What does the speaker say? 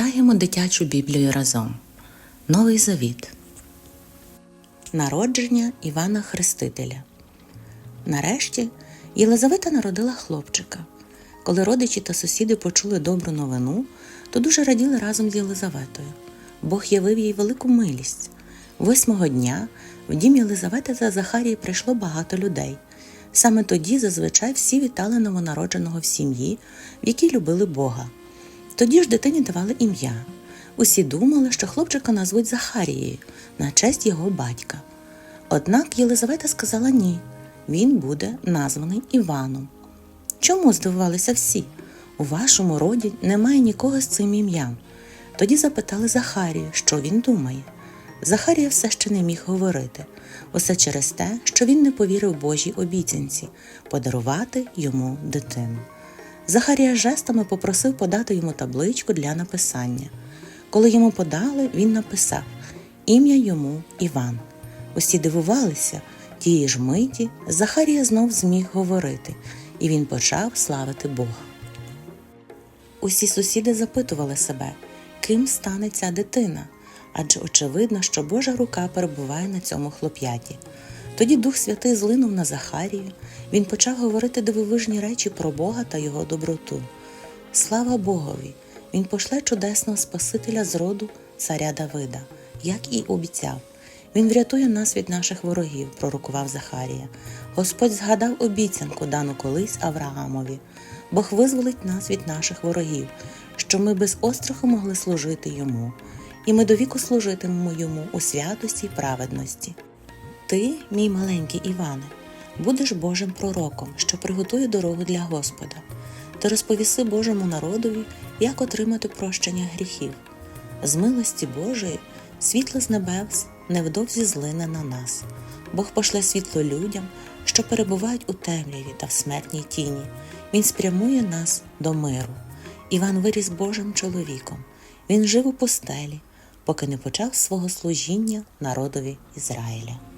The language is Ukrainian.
Читаємо дитячу Біблію разом. Новий Завіт. Народження Івана Хрестителя. Нарешті Єлизавета народила хлопчика. Коли родичі та сусіди почули добру новину, то дуже раділи разом з Єлизаветою. Бог явив їй велику милість. Восьмого дня в дім Єлизавети та Захарії прийшло багато людей. Саме тоді зазвичай всі вітали новонародженого в сім'ї, в якій любили Бога. Тоді ж дитині давали ім'я. Усі думали, що хлопчика назвуть Захарією на честь його батька. Однак Єлизавета сказала ні, він буде названий Іваном. Чому здивувалися всі? У вашому роді немає нікого з цим ім'ям. Тоді запитали Захарію, що він думає. Захарія все ще не міг говорити, усе через те, що він не повірив Божій обіцянці подарувати йому дитину. Захарія жестами попросив подати йому табличку для написання. Коли йому подали, він написав ім'я йому Іван. Усі дивувалися, тієї ж миті Захарія знов зміг говорити, і він почав славити Бога. Усі сусіди запитували себе, ким стане ця дитина, адже очевидно, що Божа рука перебуває на цьому хлоп'яті. Тоді Дух Святий злинув на Захарію, він почав говорити дивовижні речі про Бога та його доброту. Слава Богові! Він пошле чудесного Спасителя з роду царя Давида, як і обіцяв. Він врятує нас від наших ворогів, пророкував Захарія. Господь згадав обіцянку, дану колись Авраамові. Бог визволить нас від наших ворогів, що ми без остраху могли служити йому, і ми довіку служитимемо йому у святості й праведності. Ти, мій маленький Іване, будеш Божим пророком, що приготує дорогу для Господа. Ти розповіси Божому народові, як отримати прощення гріхів. З милості Божої світло з небес невдовзі злине на нас. Бог пошле світло людям, що перебувають у темряві та в смертній тіні. Він спрямує нас до миру. Іван виріс Божим чоловіком. Він жив у пустелі, поки не почав свого служіння народові Ізраїля.